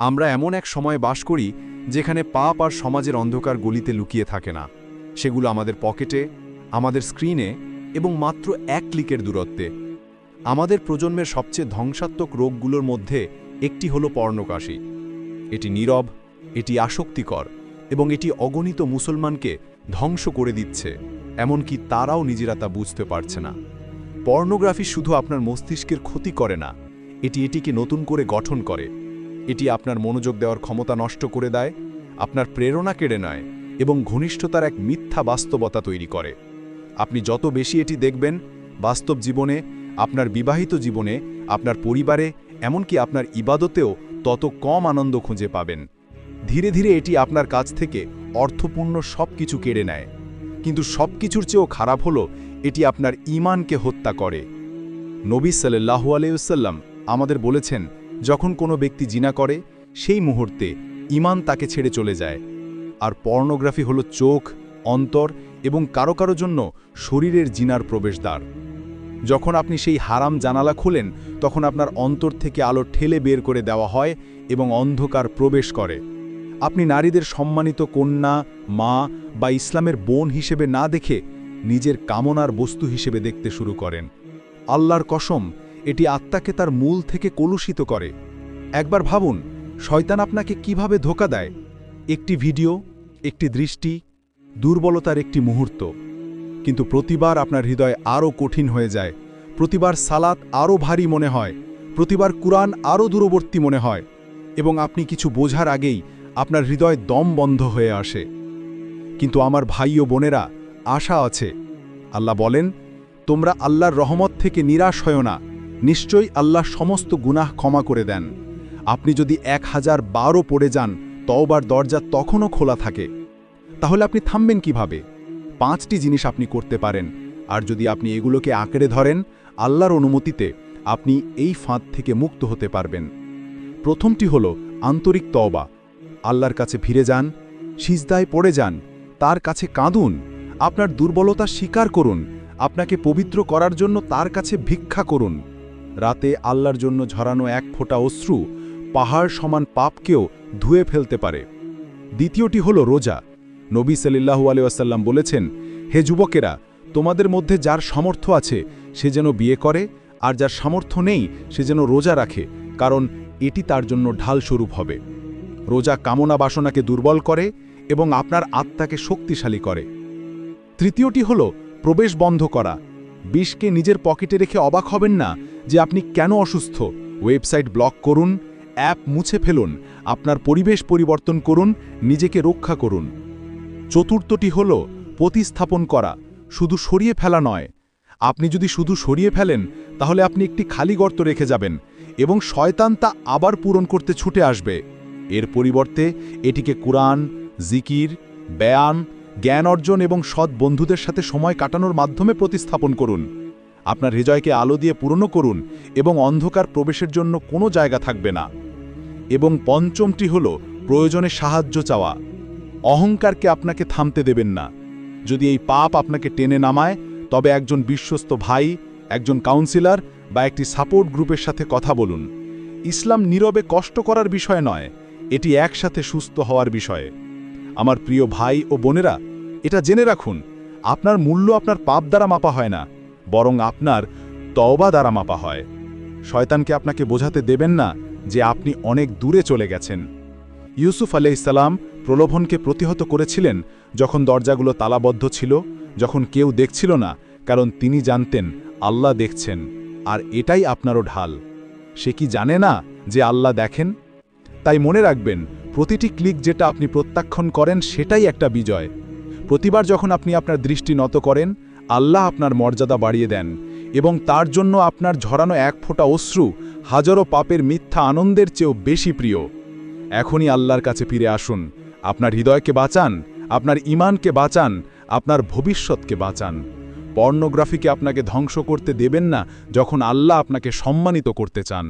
আমরা এমন এক সময়ে বাস করি যেখানে পাপ আর সমাজের অন্ধকার গলিতে লুকিয়ে থাকে না। সেগুলো আমাদের পকেটে, আমাদের স্ক্রিনে এবং মাত্র এক ক্লিকের দূরত্বে। আমাদের প্রজন্মের সবচেয়ে ধ্বংসাত্মক রোগগুলোর মধ্যে একটি হলো পর্ণকাশী। এটি নীরব, এটি আসক্তিকর এবং এটি অগণিত মুসলমানকে ধ্বংস করে দিচ্ছে, এমনকি তারাও নিজেরা তা বুঝতে পারছে না। পর্নোগ্রাফি শুধু আপনার মস্তিষ্কের ক্ষতি করে না, এটি এটিকে নতুন করে গঠন করে। এটি আপনার মনোযোগ দেওয়ার ক্ষমতা নষ্ট করে দেয়, আপনার প্রেরণা কেড়ে নেয় এবং ঘনিষ্ঠতার এক মিথ্যা বাস্তবতা তৈরি করে। আপনি যত বেশি এটি দেখবেন, বাস্তব জীবনে, আপনার বিবাহিত জীবনে, আপনার পরিবারে, এমনকি আপনার ইবাদতেও তত কম আনন্দ খুঁজে পাবেন। ধীরে ধীরে এটি আপনার কাছ থেকে অর্থপূর্ণ সব কিছু কেড়ে নেয়। কিন্তু সব কিছুর চেয়েও খারাপ হলো, এটি আপনার ইমানকে হত্যা করে। নবী সাল্লাহু আলাইসাল্লাম আমাদের বলেছেন যখন কোনো ব্যক্তি জিনা করে, সেই মুহূর্তে ইমান তাকে ছেড়ে চলে যায়। আর পর্নোগ্রাফি হলো চোখ, অন্তর এবং কারও কারও জন্য শরীরের জিনার প্রবেশদ্বার। যখন আপনি সেই হারাম জানালা খুলেন, তখন আপনার অন্তর থেকে আলো ঠেলে বের করে দেওয়া হয় এবং অন্ধকার প্রবেশ করে। আপনি নারীদের সম্মানিত কন্যা, মা বা ইসলামের বোন হিসেবে না দেখে নিজের কামনার বস্তু হিসেবে দেখতে শুরু করেন। আল্লাহর কসম এটি আত্মাকে তার মূল থেকে কলুষিত করে। একবার ভাবুন, শয়তান আপনাকে কীভাবে ধোকা দেয়? একটি ভিডিও, একটি দৃষ্টি, দুর্বলতার একটি মুহূর্ত। কিন্তু প্রতিবার আপনার হৃদয় আরও কঠিন হয়ে যায়। প্রতিবার সালাত আরও ভারী মনে হয়। প্রতিবার কুরআন আরও দূরবর্তী মনে হয়। এবং আপনি কিছু বোঝার আগেই আপনার হৃদয় দম বন্ধ হয়ে আসে। কিন্তু আমার ভাই ও বোনেরা, আশা আছে। আল্লাহ বলেন, তোমরা আল্লাহর রহমত থেকে নিরাশ হয় না। নিশ্চয়ই আল্লাহ সমস্ত গুনাহ ক্ষমা করে দেন। আপনি যদি এক হাজার বারো পড়ে যান, তওবার দরজা তখনও খোলা থাকে। তাহলে আপনি থামবেন কীভাবে? পাঁচটি জিনিস আপনি করতে পারেন। আর যদি আপনি এগুলোকে আঁকড়ে ধরেন, আল্লাহর অনুমতিতে আপনি এই ফাঁদ থেকে মুক্ত হতে পারবেন। প্রথমটি হল আন্তরিক তওবা। আল্লাহর কাছে ফিরে যান, সিজদায় পড়ে যান, তার কাছে কাঁদুন, আপনার দুর্বলতা স্বীকার করুন, আপনাকে পবিত্র করার জন্য তার কাছে ভিক্ষা করুন। রাতে আল্লাহর জন্য ঝরানো এক ফোঁটা অশ্রু পাহাড় সমান পাপকেও ধুয়ে ফেলতে পারে। দ্বিতীয়টি হল রোজা। নবী সাল্লাহু আলিয়াসাল্লাম বলেছেন, হে যুবকেরা, তোমাদের মধ্যে যার সামর্থ্য আছে, সে যেন বিয়ে করে, আর যার সামর্থ্য নেই, সে যেন রোজা রাখে, কারণ এটি তার জন্য ঢাল স্বরূপ হবে। রোজা কামনা বাসনাকে দুর্বল করে এবং আপনার আত্মাকে শক্তিশালী করে। তৃতীয়টি হল প্রবেশ বন্ধ করা। বিষকে নিজের পকেটে রেখে অবাক হবেন না যে আপনি কেন অসুস্থ। ওয়েবসাইট ব্লক করুন, অ্যাপ মুছে ফেলুন, আপনার পরিবেশ পরিবর্তন করুন, নিজেকে রক্ষা করুন। চতুর্থটি হল প্রতিস্থাপন করা, শুধু সরিয়ে ফেলা নয়। আপনি যদি শুধু সরিয়ে ফেলেন, তাহলে আপনি একটি খালি গর্ত রেখে যাবেন এবং শয়তান তা আবার পূরণ করতে ছুটে আসবে। এর পরিবর্তে এটিকে কুরআন, জিকির, ব্যায়াম জ্ঞান অর্জন এবং সৎ বন্ধুদের সাথে সময় কাটানোর মাধ্যমে প্রতিস্থাপন করুন। আপনার হৃদয়কে আলো দিয়ে পূরণ করুন এবং অন্ধকার প্রবেশের জন্য কোনো জায়গা থাকবে না। এবং পঞ্চমটি হল প্রয়োজনে সাহায্য চাওয়া। অহংকারকে আপনাকে থামতে দেবেন না। যদি এই পাপ আপনাকে টেনে নামায়, তবে একজন বিশ্বস্ত ভাই, একজন কাউন্সিলর বা একটি সাপোর্ট গ্রুপের সাথে কথা বলুন। ইসলাম নীরবে কষ্ট করার বিষয় নয়, এটি একসাথে সুস্থ হওয়ার বিষয়ে। আমার প্রিয় ভাই ও বোনেরা, এটা জেনে রাখুন, আপনার মূল্য আপনার পাপ দ্বারা মাপা হয় না, বরং আপনার তওবা দ্বারা মাপা হয়। শয়তানকে আপনাকে বোঝাতে দেবেন না যে আপনি অনেক দূরে চলে গেছেন। ইউসুফ আলাইসাল্লাম প্রলোভনকে প্রতিহত করেছিলেন যখন দরজাগুলো তালাবদ্ধ ছিল, যখন কেউ দেখছিল না, কারণ তিনি জানতেন, আল্লাহ দেখছেন, আর এটাই আপনারও ঢাল। সে কি জানে না যে আল্লাহ দেখেন? তাই মনে রাখবেন প্রতিটি ক্লিক যেটা আপনি প্রত্যাখ্যান করেন, সেটাই একটা বিজয়। প্রতিবার যখন আপনি আপনার দৃষ্টি নত করেন, আল্লাহ আপনার মর্যাদা বাড়িয়ে দেন এবং তার জন্য আপনার ঝরানো এক ফোঁটা অশ্রু হাজারো পাপের মিথ্যা আনন্দের চেয়েও বেশি প্রিয়। এখনই আল্লাহর কাছে ফিরে আসুন। আপনার হৃদয়কে বাঁচান, আপনার ইমানকে বাঁচান, আপনার ভবিষ্যৎকে বাঁচান। পর্নোগ্রাফিকে আপনাকে ধ্বংস করতে দেবেন না যখন আল্লাহ আপনাকে সম্মানিত করতে চান।